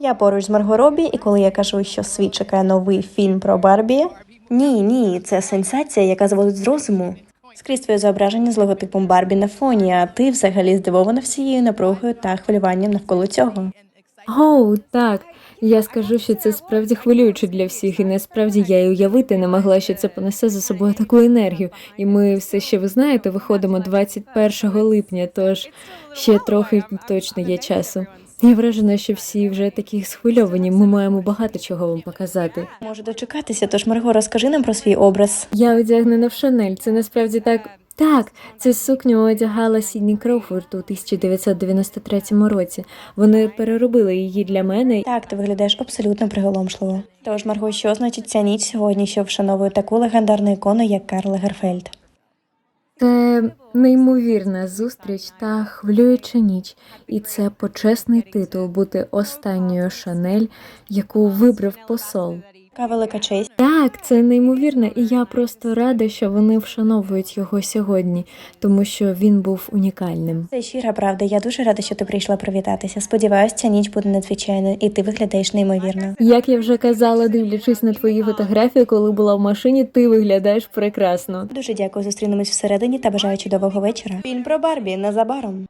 Я поруч з Марго Робі, і коли я кажу, що світ чекає новий фільм про Барбі, ні, ні, це сенсація, яка зводить з розуму. Скрізь твоє зображення з логотипом Барбі на фоні, а ти взагалі здивована всією напругою та хвилюванням навколо цього. Оу, так. Я скажу, що це справді хвилююче для всіх, і насправді я й уявити не могла, що це понесе за собою таку енергію. І ми все ще, ви знаєте, виходимо 21 липня, тож ще трохи точно є часу. Я вражена, що всі вже такі схвильовані. Ми маємо багато чого вам показати. Можу дочекатися, тож Марго, розкажи нам про свій образ. Я одягнена в Шанель. Це насправді так. Так, цю сукню одягала Сідні Кроуфорд у 1993 році. Вони переробили її для мене. Так, ти виглядаєш абсолютно приголомшливо. Тож, Марго, що значить ця ніч сьогодні, що вшановує таку легендарну ікону, як Карл Лагерфельд? Це неймовірна зустріч та хвилююча ніч, і це почесний титул бути останньою Шанель, яку вибрав посол. Яка велика честь. Так, це неймовірно, і я просто рада, що вони вшановують його сьогодні, тому що він був унікальним. Це щира правда. Я дуже рада, що ти прийшла привітатися. Сподіваюсь, ця ніч буде надзвичайною, і ти виглядаєш неймовірно. Як я вже казала, дивлячись на твої фотографії, коли була в машині, ти виглядаєш прекрасно. Дуже дякую. Зустрінемось всередині та бажаю чудового вечора. Фільм про Барбі незабаром.